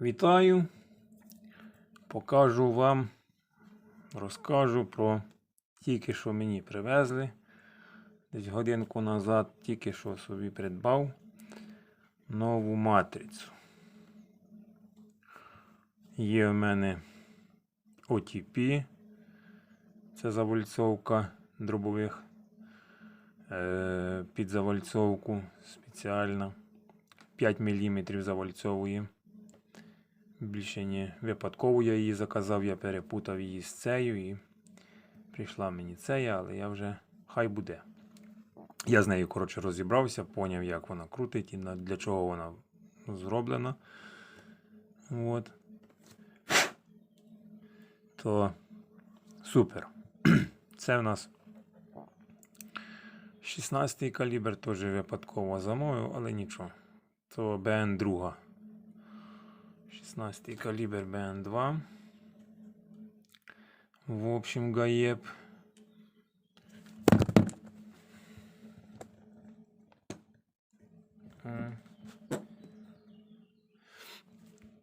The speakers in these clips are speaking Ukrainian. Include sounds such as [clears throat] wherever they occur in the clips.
Вітаю! Покажу вам, розкажу про тільки що мені привезли. Десь годинку назад тільки що собі придбав нову матрицю. Є в мене OTP, це завальцовка дробових е, під завальцовку спеціальна. 5 мм завальцовує. Більше не випадково я її заказав, я перепутав її з цією і прийшла мені цея, але я вже хай буде. Я з нею, коротше, розібрався, поняв, як вона крутить і для чого вона зроблена. От. То супер. [clears throat] Це в нас 16 калібр, теж випадково замовив, але нічого. То БН 2. 16 калібр БН2. В общем, ГАЕП.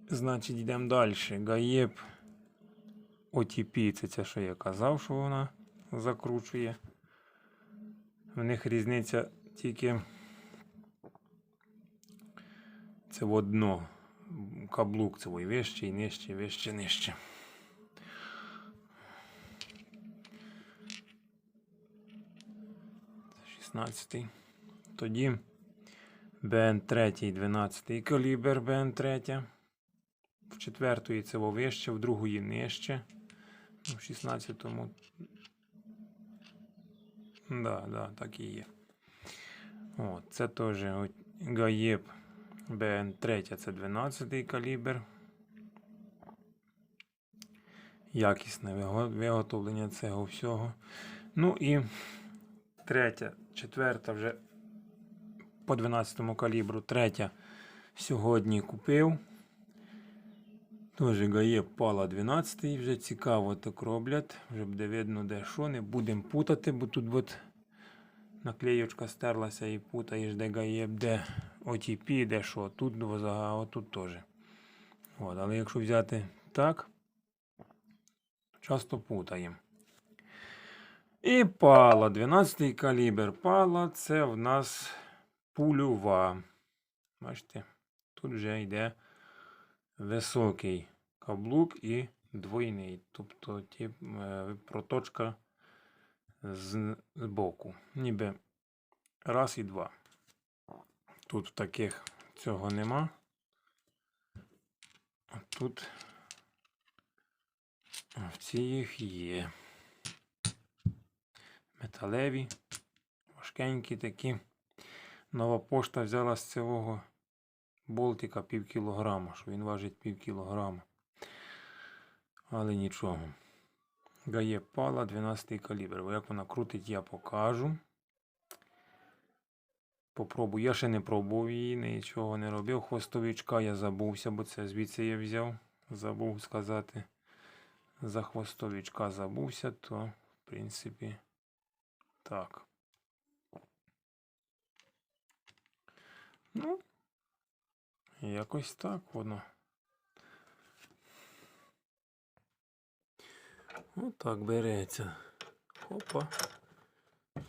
Значить, йдемо далі. ГАЕП OTP, це те, що я казав, що вона закручує. В них різниця тільки це в одно. Каблук це ой, вище і нижче, вище, нижче. Це 16. Тоді БН 3, 12 калібр БН 3. В четвертої це вище, в другої нижче. Ну, В 16-му. Да, да, так і є. От, це теж от ГАЄП БН3 це 12 калібр. Якісне виготовлення цього всього. Ну і третя, четверта вже по 12 калібру. Третя сьогодні купив. Теж гає пала 12 вже цікаво так роблять. Вже буде видно де що. Не будемо путати, бо тут от наклеючка стерлася і путаєш, де гає, де OTP, де що. Тут а отут теж. От, але якщо взяти так, часто путаємо. І пала, 12 калібр. Пала це в нас пульова. Бачите, тут вже йде високий каблук і двойний. Тобто ті, е, проточка з боку. Ніби раз і два. Тут таких цього нема. А тут в цих є. Металеві, важкенькі такі. Нова пошта взяла з цього болтика пів кілограма, що він важить пів кілограма. Але нічого. Гає пала 12 калібр. Як вона крутить, я покажу. Попробую. Я ще не пробував її, нічого не робив. Хвостовичка я забувся, бо це звідси я взяв. Забув сказати. За хвостовичка забувся, то в принципі так. Ну, якось так воно. Отак береться. Опа.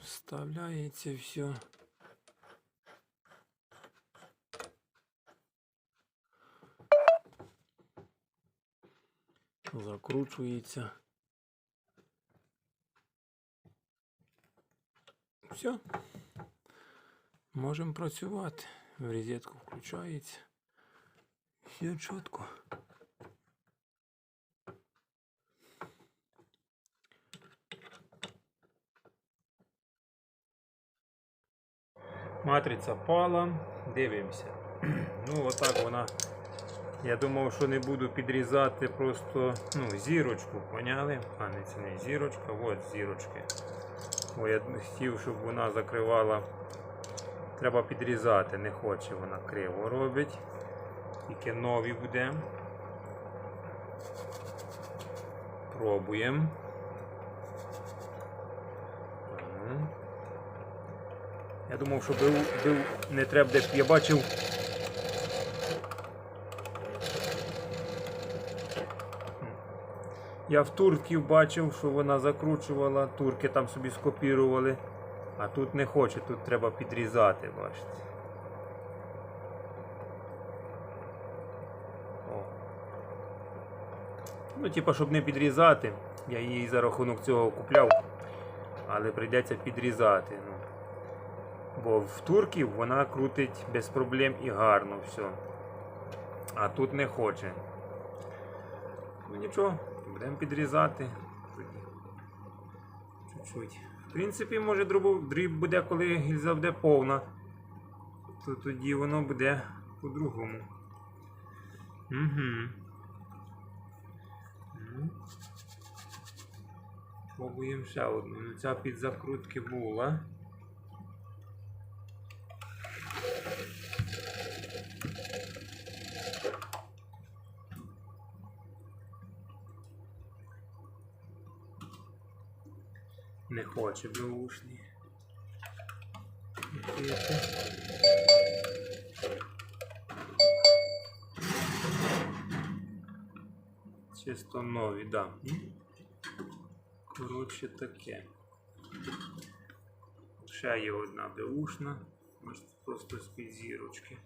Вставляється все. Закручується. Все. Можемо працювати. В розетку включається. Все чітко. Матриця пала. Дивимося. [clears throat] Ну, отак вона. Я думав, що не буду підрізати просто ну, зірочку, поняли? А не це не зірочка, от зірочки. Бо я хотів, щоб вона закривала. Треба підрізати, не хоче вона криво робить. Тільки нові буде. Пробуємо. Я думав, що бив, бив не треба, де- я бачив Я в турків бачив, що вона закручувала, турки там собі скопірували, а тут не хоче, тут треба підрізати, бачите. О. Ну, типа, щоб не підрізати, я її за рахунок цього купляв, але прийдеться підрізати. Ну. Бо в турків вона крутить без проблем і гарно все. А тут не хоче. Ну нічого, будемо підрізати. Чуть-чуть. В принципі, може дріб буде, коли гільза буде повна. То тоді воно буде по-другому. Угу. Пробуємо ще одну. Ну, Ця під закрутки була. Не хоче беушний. Чисто нові, да. Коротше таке. Ще є одна беушна. Просто з-під зірочки.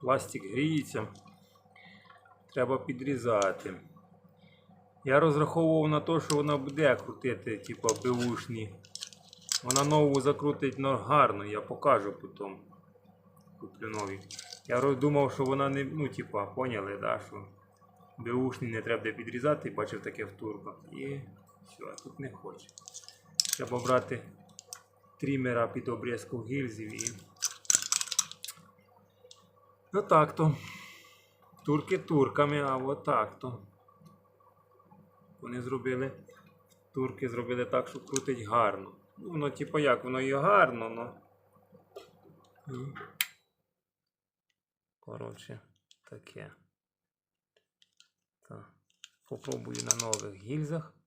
Пластик гріється. Треба підрізати. Я розраховував на те, що вона буде крутити, типу, беушні. Вона нову закрутить ну, гарно, я покажу потім. Куплю нові. Я роздумав, що вона не, ну, типа, поняли, да, що беушні не треба підрізати, бачив таке в турбах. І все, тут не хоче. Треба брати трімера під обрізку гільзів і. Ну так то. Турки турками, а от так то. Вони зробили. Турки зробили так, що крутить гарно. Ну, воно, типу як, воно і гарно, но. Коротше, таке. Так. Попробую на нових гільзах.